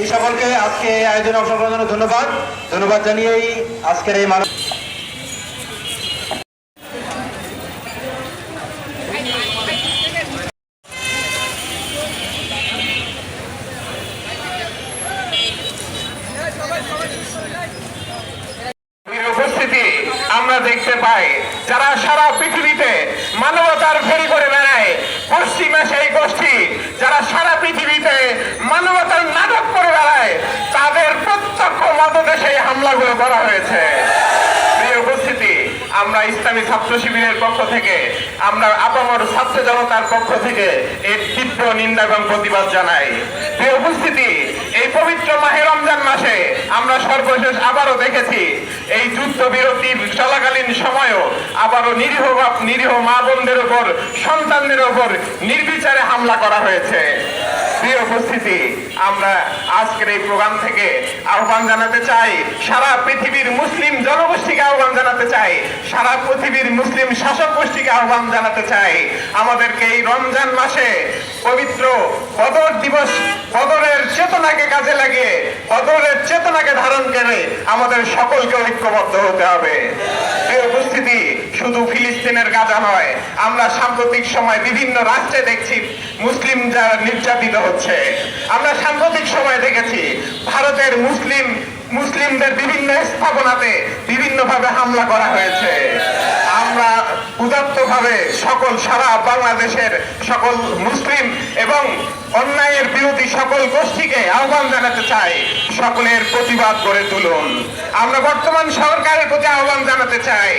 এই সকলকে আজকে আয়োজনে অংশগ্রহণের জন্য ধন্যবাদ। ধন্যবাদ জানিয়েই আজকের এই এই উপস্থিতি আমরা দেখতে পাই, যারা সারা পৃথিবীতে মানবতার ফেরি করে বেড়ায়, পশ্চিমা সেই গোষ্ঠী, যারা সারা পৃথিবীতে মানবতার সেই হামলাগুলো করা হয়েছে। উপস্থিতি, আমরা ইসলামী ছাত্র শিবিরের পক্ষ থেকে, আমরা আপামর ছাত্র জনতার পক্ষ থেকে এর তীব্র নিন্দা এবং প্রতিবাদ জানাই। এই উপস্থিতি, এই পবিত্র মাহে রমজান মাসে আমরা সর্বশেষ আবারও দেখেছি, এই যুদ্ধ বিরতির চলাকালীন সময়ও আবারও নিরীহ নিরীহ মা বোনদের উপর সন্তানদের উপর নির্বিচারে হামলা করা হয়েছে। প্রিয় উপস্থিতি, আমরা আজকের এই প্রোগ্রাম থেকে আহ্বান জানাতে চাই, সারা পৃথিবীর মুসলিম জনগোষ্ঠীকে আহ্বান জানাতে চাই, সারা পৃথিবীর মুসলিম শাসক গোষ্ঠীকে আহ্বান জানাতে চাই। আমাদেরকে এই রমজান মাসে পবিত্র বদর দিবস, বদরের চেতনাকে কাজে লাগিয়ে, বদরের চেতনাকে ধারণ করে আমাদের সকলকে ঐক্যবদ্ধ হতে হবে। এই উপস্থিতি শুধু ফিলিস্তিনের গাজা নয়, আমরা সাম্প্রতিক সময় বিভিন্ন রাষ্ট্রে দেখছি মুসলিম যারা নির্যাতিত হচ্ছে। আমরা সাম্প্রতিক সময় দেখেছি ভারতের মুসলিম, মুসলিমদের বিভিন্ন স্থাপনাতে বিভিন্নভাবে হামলা করা হয়েছে। আমরা উদাত্তভাবে সকল, সারা বাংলাদেশের সকল মুসলিম এবং অন্যায়ের বিরোধী সকল গোষ্ঠীকে আহ্বান জানাতে চাই। সকলের প্রতিবাদ করে তুলুন। আমরা বর্তমান সরকারের প্রতি আহ্বান জানাতে চাই,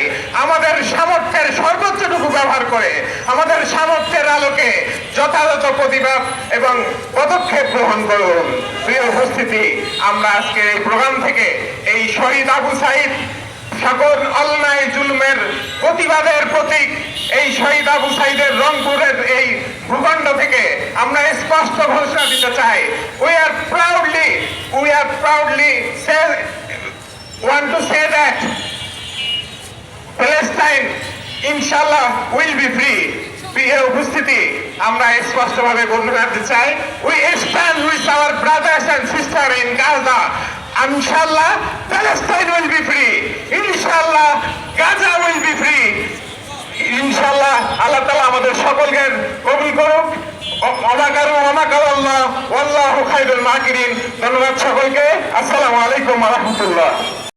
আমাদের সামর্থ্যের সর্বোচ্চটুকু ব্যবহার করে আমাদের সামর্থ্যের আলোকে যথাযথ প্রতিবাদ এবং পদক্ষেপ গ্রহণ করুন। প্রিয় উপস্থিতি, আমরা আজকে এই প্রোগ্রাম থেকে এই শহীদ আবু সাইদ সকল অন্যায় জুলুমের প্রতিবাদের প্রতীক, এই শহীদ আবু সাইদের রংপুরের এই ভূখণ্ড থেকে আমরা স্পষ্ট ঘোষণা দিতে চাই we are proudly say want to say that Palestine ইনশাল্লাহ উইল বি ফ্রি প্রিয় উপস্থিতি আমরা স্পষ্টভাবে ঘোষণা দিতে চাই। We stand with our brothers and sister in Gaza ইনশাল্লাহ প্যালেস্টাইন উইল বি ফ্রি ইনশাল্লাহ গাজা উইল বি ফ্রি ইনশাল্লাহ আল্লাহ তালা আমাদের সকলকে কবুল করুক। আল্লাহ আল্লাহ সকলকে। আসসালামু আলাইকুম রহমতুল্লাহ।